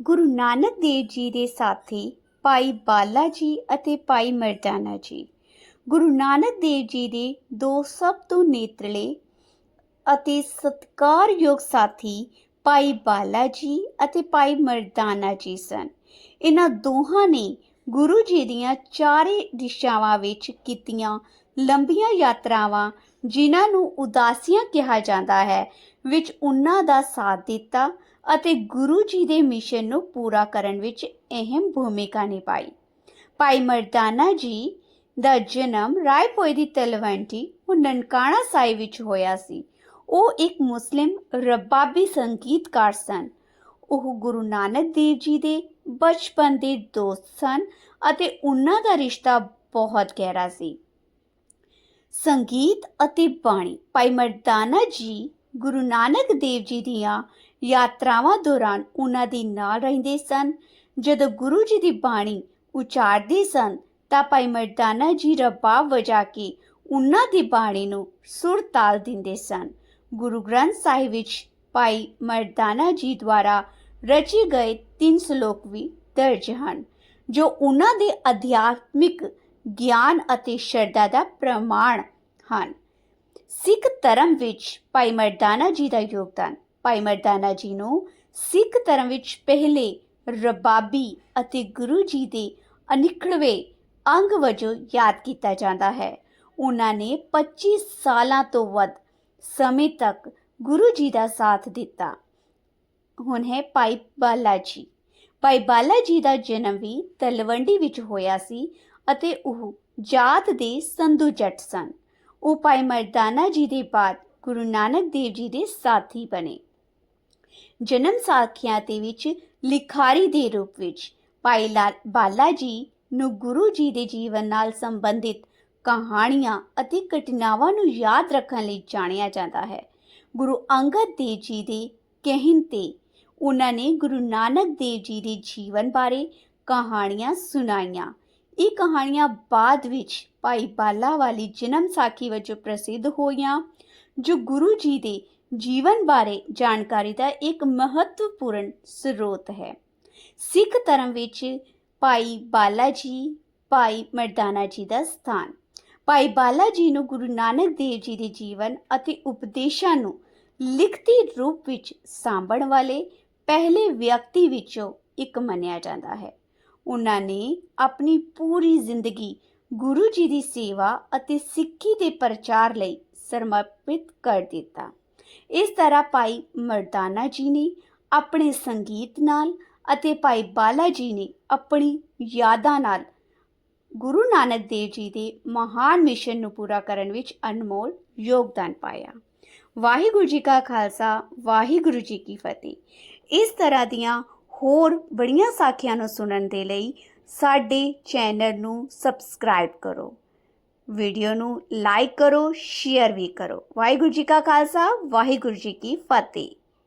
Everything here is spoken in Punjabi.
ਗੁਰੂ ਨਾਨਕ ਦੇਵ ਜੀ ਦੇ ਸਾਥੀ ਭਾਈ ਬਾਲਾ ਜੀ ਅਤੇ ਭਾਈ ਮਰਦਾਨਾ ਜੀ। ਗੁਰੂ ਨਾਨਕ ਦੇਵ ਜੀ ਦੇ ਦੋ ਸਭ ਤੋਂ ਨੇਤਰਲੇ ਅਤੇ ਸਤਿਕਾਰਯੋਗ ਸਾਥੀ ਭਾਈ ਬਾਲਾ ਜੀ ਅਤੇ ਭਾਈ ਮਰਦਾਨਾ ਜੀ ਸਨ। ਇਹਨਾਂ ਦੋਹਾਂ ਨੇ ਗੁਰੂ ਜੀ ਦੀਆਂ ਚਾਰੇ ਦਿਸ਼ਾਵਾਂ ਵਿੱਚ ਕੀਤੀਆਂ ਲੰਬੀਆਂ ਯਾਤਰਾਵਾਂ, ਜਿਨ੍ਹਾਂ ਨੂੰ ਉਦਾਸੀਆਂ ਕਿਹਾ ਜਾਂਦਾ ਹੈ, ਵਿੱਚ ਉਹਨਾਂ ਦਾ ਸਾਥ ਦਿੱਤਾ ਅਤੇ ਗੁਰੂ ਜੀ ਦੇ ਮਿਸ਼ਨ ਨੂੰ ਪੂਰਾ ਕਰਨ ਵਿੱਚ ਅਹਿਮ ਭੂਮਿਕਾ ਨਿਭਾਈ। ਭਾਈ ਮਰਦਾਨਾ ਜੀ ਦਾ ਜਨਮ ਰਾਏਪੁਰ ਦੀ ਤਲਵੰਡੀ ਉਹ ਨਨਕਾਣਾ ਸਾਹਿਬ ਵਿੱਚ ਹੋਇਆ ਸੀ। ਉਹ ਇੱਕ ਮੁਸਲਿਮ ਰਬਾਬੀ ਸੰਗੀਤਕਾਰ ਸਨ। ਉਹ ਗੁਰੂ ਨਾਨਕ ਦੇਵ ਜੀ ਦੇ ਬਚਪਨ ਦੇ ਦੋਸਤ ਸਨ ਅਤੇ ਉਹਨਾਂ ਦਾ ਰਿਸ਼ਤਾ ਬਹੁਤ ਗਹਿਰਾ ਸੀ। ਸੰਗੀਤ ਅਤੇ ਬਾਣੀ। ਭਾਈ ਮਰਦਾਨਾ ਜੀ ਗੁਰੂ ਨਾਨਕ ਦੇਵ ਜੀ ਦੀਆਂ ਯਾਤਰਾਵਾਂ ਦੌਰਾਨ ਉਹਨਾਂ ਦੇ ਨਾਲ ਰਹਿੰਦੇ ਸਨ। ਜਦੋਂ ਗੁਰੂ ਜੀ ਦੀ ਬਾਣੀ ਉਚਾਰਦੇ ਸਨ, ਤਾਂ ਭਾਈ ਮਰਦਾਨਾ ਜੀ ਰਬਾਬ ਵਜਾ ਕੇ ਉਹਨਾਂ ਦੀ ਬਾਣੀ ਨੂੰ ਸੁਰ ਤਾਲ ਦਿੰਦੇ ਸਨ। ਗੁਰੂ ਗ੍ਰੰਥ ਸਾਹਿਬ ਵਿੱਚ ਭਾਈ ਮਰਦਾਨਾ ਜੀ ਦੁਆਰਾ ਰਚੇ ਗਏ ਤਿੰਨ ਸ਼ਲੋਕ ਵੀ ਦਰਜ ਹਨ, ਜੋ ਉਹਨਾਂ ਦੇ ਅਧਿਆਤਮਿਕ ਗਿਆਨ ਅਤੇ ਸ਼ਰਧਾ ਦਾ ਪ੍ਰਮਾਣ ਹਨ। ਸਿੱਖ ਧਰਮ ਵਿੱਚ ਭਾਈ ਮਰਦਾਨਾ ਜੀ ਦਾ ਯੋਗਦਾਨ ਭਾਈ ਮਰਦਾਨਾ ਜੀ ਨੂੰ ਸਿੱਖ ਧਰਮ ਵਿੱਚ ਪਹਿਲੇ ਰਬਾਬੀ ਅਤੇ ਗੁਰੂ ਜੀ ਦੇ ਅਨਿਖੜਵੇਂ ਅੰਗ ਵਜੋਂ ਯਾਦ ਕੀਤਾ ਜਾਂਦਾ ਹੈ। ਉਹਨਾਂ ਨੇ 25 ਸਾਲਾਂ ਤੋਂ ਵੱਧ ਸਮੇਂ ਤੱਕ ਗੁਰੂ ਜੀ ਦਾ ਸਾਥ ਦਿੱਤਾ। ਹੁਣ ਹੈ ਭਾਈ ਬਾਲਾ ਜੀ। ਭਾਈ ਬਾਲਾ ਜੀ ਦਾ ਜਨਮ ਵੀ ਤਲਵੰਡੀ ਵਿੱਚ ਹੋਇਆ ਸੀ ਅਤੇ ਉਹ ਜਾਤ ਦੇ ਸੰਧੂ ਜੱਟ ਸਨ। ਉਹ ਭਾਈ ਮਰਦਾਨਾ ਜੀ ਦੇ ਬਾਅਦ ਗੁਰੂ ਨਾਨਕ ਦੇਵ ਜੀ ਦੇ ਸਾਥੀ ਬਣੇ। ਜਨਮ ਸਾਖੀਆਂ ਦੇ ਵਿੱਚ ਲਿਖਾਰੀ ਦੇ ਰੂਪ ਵਿੱਚ ਭਾਈ ਲਾ- ਬਾਲਾ ਜੀ ਨੂੰ ਗੁਰੂ ਜੀ ਦੇ ਜੀਵਨ ਨਾਲ ਸੰਬੰਧਿਤ ਕਹਾਣੀਆਂ ਅਤੇ ਘਟਨਾਵਾਂ ਨੂੰ ਯਾਦ ਰੱਖਣ ਲਈ ਜਾਣਿਆ ਜਾਂਦਾ ਹੈ। ਗੁਰੂ ਅੰਗਦ ਦੇਵ ਜੀ ਦੇ ਕਹਿਣ ਤੇ ਉਹਨਾਂ ਨੇ ਗੁਰੂ ਨਾਨਕ ਦੇਵ ਜੀ ਦੇ ਜੀਵਨ ਬਾਰੇ ਕਹਾਣੀਆਂ ਸੁਣਾਈਆਂ। ਇਹ ਕਹਾਣੀਆਂ ਬਾਅਦ ਵਿੱਚ ਭਾਈ ਬਾਲਾ ਵਾਲੀ ਜਨਮ ਸਾਖੀ ਵਜੋਂ ਪ੍ਰਸਿੱਧ ਹੋਈਆਂ, ਜੋ ਗੁਰੂ ਜੀ ਦੇ ਜੀਵਨ ਬਾਰੇ ਜਾਣਕਾਰੀ ਦਾ ਇੱਕ ਮਹੱਤਵਪੂਰਨ ਸਰੋਤ ਹੈ। ਸਿੱਖ ਧਰਮ ਵਿੱਚ ਭਾਈ ਬਾਲਾ ਜੀ ਭਾਈ ਮਰਦਾਨਾ ਜੀ ਦਾ ਸਥਾਨ। ਭਾਈ ਬਾਲਾ ਜੀ ਨੂੰ ਗੁਰੂ ਨਾਨਕ ਦੇਵ ਜੀ ਦੇ ਜੀਵਨ ਅਤੇ ਉਪਦੇਸ਼ਾਂ ਨੂੰ ਲਿਖਤੀ ਰੂਪ ਵਿੱਚ ਸਾਂਭਣ ਵਾਲੇ ਪਹਿਲੇ ਵਿਅਕਤੀ ਵਿੱਚੋਂ ਇੱਕ ਮੰਨਿਆ ਜਾਂਦਾ ਹੈ। ਉਹਨਾਂ ਨੇ ਆਪਣੀ ਪੂਰੀ ਜ਼ਿੰਦਗੀ ਗੁਰੂ ਜੀ ਦੀ ਸੇਵਾ ਅਤੇ ਸਿੱਖੀ ਦੇ ਪ੍ਰਚਾਰ ਲਈ ਸਮਰਪਿਤ ਕਰ ਦਿੱਤਾ। ਇਸ ਤਰ੍ਹਾਂ ਭਾਈ ਮਰਦਾਨਾ ਜੀ ਨੇ ਆਪਣੇ ਸੰਗੀਤ ਨਾਲ ਅਤੇ ਭਾਈ ਬਾਲਾ ਜੀ ਨੇ ਆਪਣੀ ਯਾਦਾਂ ਨਾਲ ਗੁਰੂ ਨਾਨਕ ਦੇਵ ਜੀ ਦੇ ਮਹਾਨ ਮਿਸ਼ਨ ਨੂੰ ਪੂਰਾ ਕਰਨ ਵਿੱਚ ਅਨਮੋਲ ਯੋਗਦਾਨ ਪਾਇਆ। ਵਾਹਿਗੁਰੂ ਜੀ ਕਾ ਖਾਲਸਾ, ਵਾਹਿਗੁਰੂ ਜੀ ਕੀ ਫਤਿਹ। ਇਸ ਤਰ੍ਹਾਂ ਦੀਆਂ ਹੋਰ ਬੜੀਆਂ ਸਾਖੀਆਂ ਨੂੰ ਸੁਣਨ ਦੇ ਲਈ ਸਾਡੇ ਚੈਨਲ ਨੂੰ ਸਬਸਕ੍ਰਾਈਬ ਕਰੋ। ਵੀਡੀਓ ਨੂੰ ਲਾਈਕ ਕਰੋ, ਸ਼ੇਅਰ ਵੀ ਕਰੋ। ਵਾਹਿਗੁਰੂ ਜੀ ਕਾ ਖਾਲਸਾ, ਵਾਹਿਗੁਰੂ ਜੀ ਕੀ ਫਤਿਹ।